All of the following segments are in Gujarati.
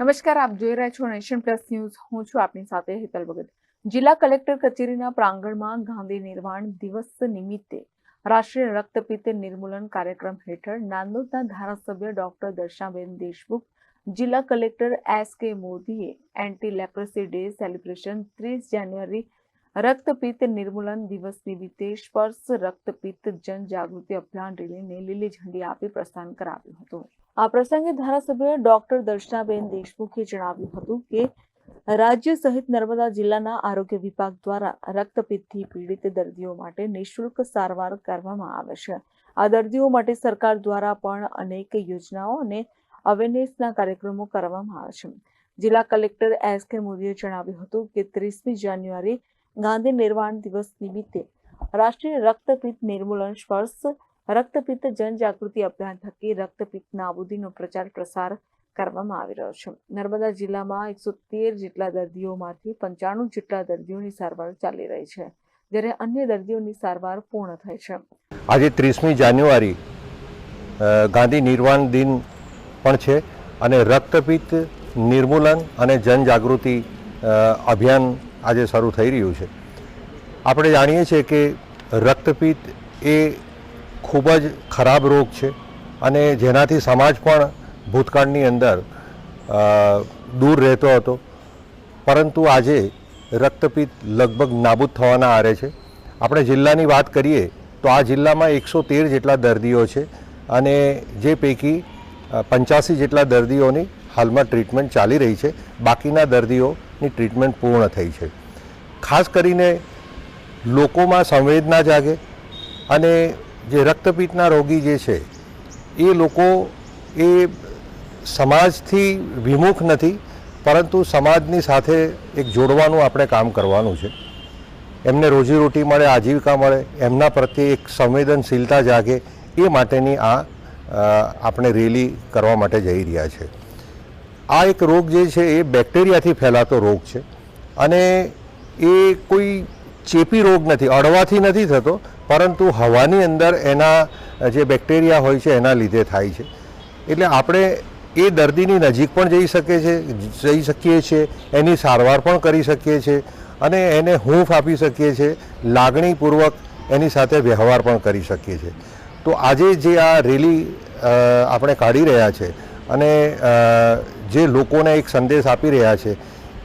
નમસ્કાર, આપ જોઈ રહ્યા છો નેશન પ્લસ ન્યૂઝ. હું છું આપની સાથે હેતલ ભગત. જિલ્લા કલેક્ટર કચેરીના પ્રાંગણમાં ગાંધી નિર્વાણ દિવસ નિમિત્તે રાષ્ટ્રીય રક્તપિત્ત નિર્મૂલન કાર્યક્રમ હેઠળ નાંદોદના ધારાસભ્ય ડોક્ટર દર્શાબેન દેશમુખ, જિલ્લા કલેક્ટર એસ કે મોદીએ એન્ટી લેપ્રસી ડે સેલિબ્રેશન ત્રીસ જાન્યુઆરી રક્તપિત્ત નિર્મૂલન દિવસ નિમિત્તે સ્પર્શ રક્તપિત્ત જન જાગૃતિ અભિયાન રેલીને લીલી ઝંડી આપી પ્રસ્થાન કરાવ્યું હતું. આ પ્રસંગે ધારાસભ્ય ડોક્ટર દર્શનાબેન દેશમુખે જણાવ્યું હતું કે, રાજ્ય સહિત નર્મદા જિલ્લાના આરોગ્ય વિભાગ દ્વારા રક્તપિત્તથી પીડિત દર્દીઓ માટે નિઃશુલ્ક સારવાર કરવામાં આવે છે. આ દર્દીઓ માટે સરકાર દ્વારા પણ અનેક યોજનાઓ અને અવેરનેસના કાર્યક્રમો કરવામાં આવે છે. જિલ્લા કલેક્ટર એસ કે મોદીએ જણાવ્યું હતું કે, ત્રીસમી જાન્યુઆરી ગાંધી નિર્વાણ દિવસ નિમિત્તે રાષ્ટ્રીય રક્તપિત્ત નિર્મૂલન સ્પર્શ, રક્તપિત્ત જનજાગૃતિ અભિયાન થકી રક્તપિત્ત નાબૂદીનો પ્રચાર પ્રસાર કરવામાં આવી રહ્યો છે. નર્મદા જિલ્લામાં એકસો તેર જેટલા દર્દીઓમાંથી પંચાણું જેટલા દર્દીઓની સારવાર ચાલી રહી છે, જ્યારે અન્ય દર્દીઓની સારવાર પૂર્ણ થઈ છે. આજે ત્રીસમી જાન્યુઆરી ગાંધી નિર્વાણ દિન પણ છે અને રક્તપિત્ત નિર્મૂલન અને જનજાગૃતિ અભિયાન આજે શરૂ થઈ રહ્યું છે. આપણે જાણીએ છીએ કે રક્તપિત્ત એ ખૂબ જ ખરાબ રોગ છે અને જેનાથી સમાજ પણ ભૂતકાળની અંદર દૂર રહેતો હતો. પરંતુ આજે રક્તપિત્ત લગભગ નાબૂદ થવાના આરે છે. આપણે જિલ્લાની વાત કરીએ તો આ જિલ્લામાં એકસો તેર જેટલા દર્દીઓ છે અને જે પૈકી પંચ્યાસી જેટલા દર્દીઓની હાલમાં ટ્રીટમેન્ટ ચાલી રહી છે. બાકીના દર્દીઓની ટ્રીટમેન્ટ પૂર્ણ થઈ છે. ખાસ કરીને લોકોમાં સંવેદના જાગે અને જે રક્તપિત્તના રોગી જે છે, એ લોકો એ સમાજથી વિમુખ નથી, પરંતુ સમાજની સાથે એક જોડવાનું આપણે કામ કરવાનું છે. એમને રોજીરોટી મળે, આજીવિકા મળે, એમના પ્રત્યે એક સંવેદનશીલતા જાગે, એ માટેની આ આપણે રેલી કરવા માટે જઈ રહ્યા છે. આ એક રોગ જે છે એ બેક્ટેરિયાથી ફેલાતો રોગ છે. અને એ કોઈ ચેપી રોગ નથી, અડવાથી નથી થતો, પરંતુ હવાની અંદર એના જે બેક્ટેરિયા હોય છે એના લીધે થાય છે. એટલે આપણે એ દર્દીની નજીક પણ જઈ શકીએ છે, જઈ શકીએ છીએ, એની સારવાર પણ કરી શકીએ છીએ, અને એને હૂંફ આપી શકીએ છીએ, લાગણીપૂર્વક એની સાથે વ્યવહાર પણ કરી શકીએ છીએ. તો આજે જે આ રેલી આપણે કાઢી રહ્યા છે અને જે લોકોને એક સંદેશ આપી રહ્યા છે,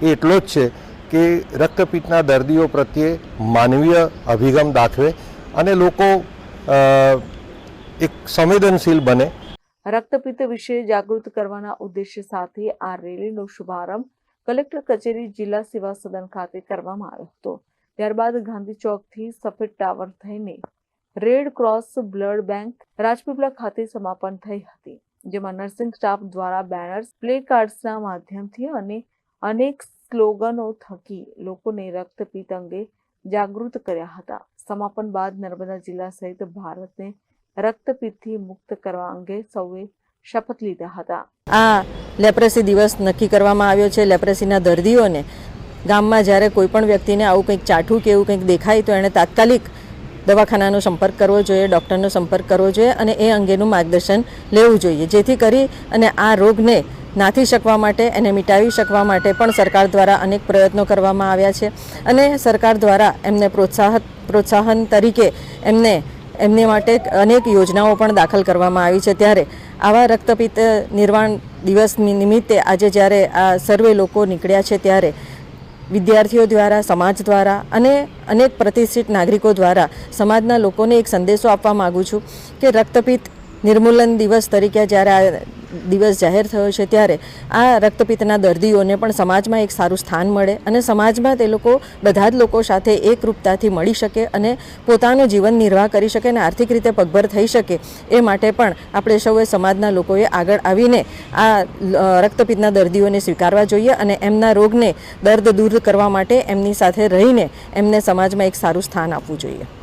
એ એટલો જ છે કે રક્તપિત્તના દર્દીઓ પ્રત્યે માનવીય અભિગમ દાખવે અને લોકો એક સંવેદનશીલ બને. રક્તપિત્ત વિશે જાગૃત કરવાના ઉદ્દેશ્ય સાથે આ રેલીનો શુભારંભ કલેક્ટર કચેરી જિલ્લા સેવા સદન ખાતે કરવામાં આવ્યો હતો. ત્યારબાદ ગાંધી ચોકથી સફેદ ટાવર થઈને Red Cross blood bank Rajpipla ખાતે સમાપન થઈ હતી. જેમાં નર્સિંગ સ્ટાફ દ્વારા બેનર્સ, પ્લે કાર્ડ્સના માધ્યમથી અને અનેક સ્લોગનો થકી લોકોને રક્તપિત્ત અંગે જાગૃત કર્યા હતા. સમાપન બાદ નર્મદા જિલ્લા સહિત ભારતને રક્તપિત્તથી મુક્ત કરવા અંગે સૌએ શપથ લીધા હતા. આ લેપ્રેસી દિવસ નક્કી કરવામાં આવ્યો છે. લેપ્રેસીના દર્દીઓને ગામમાં જ્યારે કોઈ પણ વ્યક્તિને આવું કંઈક ચાઠું કે એવું કંઈક દેખાય તો એણે તાત્કાલિક દવાખાનાનો સંપર્ક કરવો જોઈએ, ડૉક્ટરનો સંપર્ક કરવો જોઈએ અને એ અંગેનું માર્ગદર્શન લેવું જોઈએ. જેથી કરી અને આ રોગને નાથી શકવા માટે એને મિટાવી શકવા માટે પણ સરકાર દ્વારા અનેક પ્રયત્નો કરવામાં આવ્યા છે અને સરકાર દ્વારા એમને પ્રોત્સાહન પ્રોત્સાહન તરીકે એમને એમને માટે અનેક યોજનાઓ પણ દાખલ કરવામાં આવી છે. ત્યારે આવા રક્તપિત્ત નિર્વાણ દિવસ નિમિત્તે આજે જ્યારે આ સર્વે લોકો નીકળ્યા છે ત્યારે વિદ્યાર્થીઓ દ્વારા, સમાજ દ્વારા અને અનેક પ્રતિષ્ઠિત નાગરિકો દ્વારા સમાજના લોકોને એક સંદેશો આપવા માગું છું કે રક્તપિત્ત નિર્મૂલન દિવસ તરીકે જ્યારે આ દિવસ જાહેર થયો છે, ત્યારે આ રક્તપિત્તના દર્દીઓને પણ સમાજમાં એક સારું સ્થાન મળે અને સમાજમાં તે લોકો બધા જ લોકો સાથે એકરૂપતાથી મળી શકે અને પોતાનું જીવન નિર્વાહ કરી શકે અને આર્થિક રીતે પગભર થઈ શકે એ માટે પણ આપણે સૌએ સમાજના લોકોએ આગળ આવીને આ રક્તપિત્તના દર્દીઓને સ્વીકારવા જોઈએ અને એમના રોગને દર્દ દૂર કરવા માટે એમની સાથે રહીને એમને સમાજમાં એક સારું સ્થાન આપવું જોઈએ.